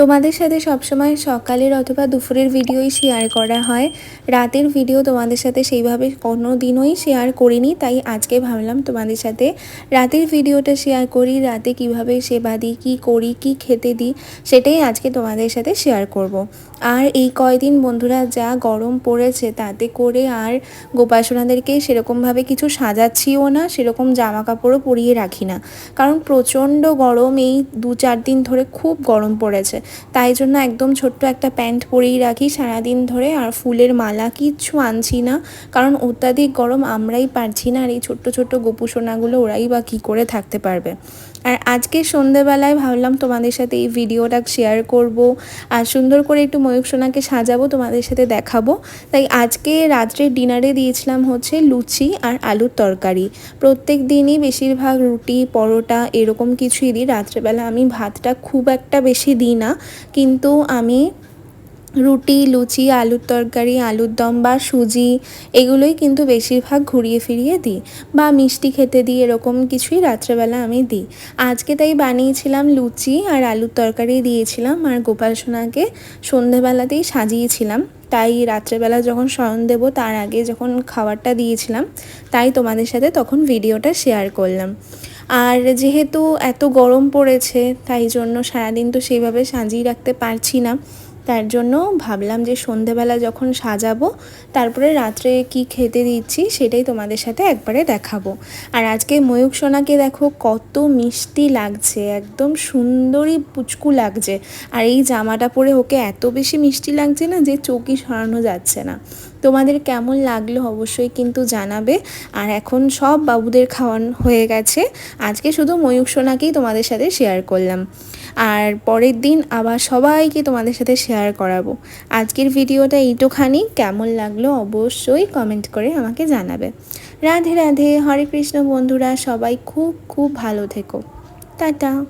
তোমাদের সাথে সবসময় সকালের অথবা দুপুরের ভিডিওই শেয়ার করা হয়। রাতের ভিডিও তোমাদের সাথে সেইভাবে কোনো দিনই শেয়ার করিনি, তাই আজকে ভাবলাম তোমাদের সাথে রাতের ভিডিওটা শেয়ার করি, রাতে কীভাবে সেবা দিই, কী করি, কী খেতে দিই, সেটাই আজকে তোমাদের সাথে শেয়ার করব। আর এই কয়দিন বন্ধুরা যা গরম পড়েছে, তাতে করে আর গোপাসনাদেরকে সেরকমভাবে কিছু সাজাচ্ছিও না, সেরকম জামা কাপড়ও পরিয়ে রাখি না। কারণ প্রচণ্ড গরম এই দু চার দিন ধরে খুব গরম পড়েছে। তাই জন্য একদম ছোট্ট একটা প্যান্ট পরেই রাখি। সারাদিন ধরে আর ফুলের মালা কিচ্ছু আনছি না। কারণ অত্যাধিক গরম আমরাই পারছি না আর এই ছোট্ট ছোট্ট গোপুসোনাগুলো ওরাই বা কী করে থাকতে পারবে। আর আজকে সন্ধেবেলায় ভাবলাম তোমাদের সাথে এই ভিডিওটা শেয়ার করব। আর সুন্দর করে একটু ময়ূক সোনাকে সাজাবো, তোমাদের সাথে দেখাবো। তাই আজকে রাত্রের ডিনারে দিয়েছিলাম হচ্ছে লুচি আর আলুর তরকারি। প্রত্যেক দিনই বেশিরভাগ রুটি, পরোটা এরকম কিছুই দিই। রাত্রেবেলা আমি ভাতটা খুব একটা বেশি দিই না। কিন্তু আমি রুটি, লুচি, আলুর তরকারি, আলুর দম বা সুজি, এগুলোই কিন্তু বেশিরভাগ ঘুরিয়ে ফিরিয়ে দিই বা মিষ্টি খেতে দিই, এরকম কিছুই রাত্রেবেলা আমি দিই। আজকে তাই বানিয়েছিলাম লুচি আর আলুর তরকারি দিয়েছিলাম আর গোপাল সোনাকে সন্ধেবেলাতেই সাজিয়েছিলাম। তাই রাত্রেবেলা যখন শয়ন দেব, তার আগে যখন খাবারটা দিয়েছিলাম, তাই তোমাদের সাথে তখন ভিডিওটা শেয়ার করলাম। আর যেহেতু এত গরম পড়েছে, তাই জন্য সারাদিন তো সেইভাবে সাজিয়ে রাখতে পারছি না। তার জন্য ভাবলাম যে সন্ধেবেলা যখন সাজাবো, তারপরে রাত্রে কি খেতে দিচ্ছি সেটাই তোমাদের সাথে একবারে দেখাবো। আর আজকে ময়ূক সোনাকে দেখো কত মিষ্টি লাগছে, একদম সুন্দরী পুচকু লাগছে। আর এই জামাটা পরে ওকে এত বেশি মিষ্টি লাগছে না যে চোখই সরানো যাচ্ছে না। তোমাদের কেমন লাগল অবশ্যই কিন্তু জানাবে। আর এখন সব বাবুদের খাওয়ানো হয়ে গেছে। আজকে শুধু ময়ূক সোনাকেই তোমাদের সাথে শেয়ার করলাম। আর পরের দিন আবার সবাইকে তোমাদের সাথে শেয়ার করাবো। আজকের ভিডিওটা এইটুখানি। কেমন লাগল অবশ্যই কমেন্ট করে আমাকে জানাবে। রাধে রাধে। হরে কৃষ্ণ বন্ধুরা, সবাই খুব খুব ভালো থেকো। টাটা।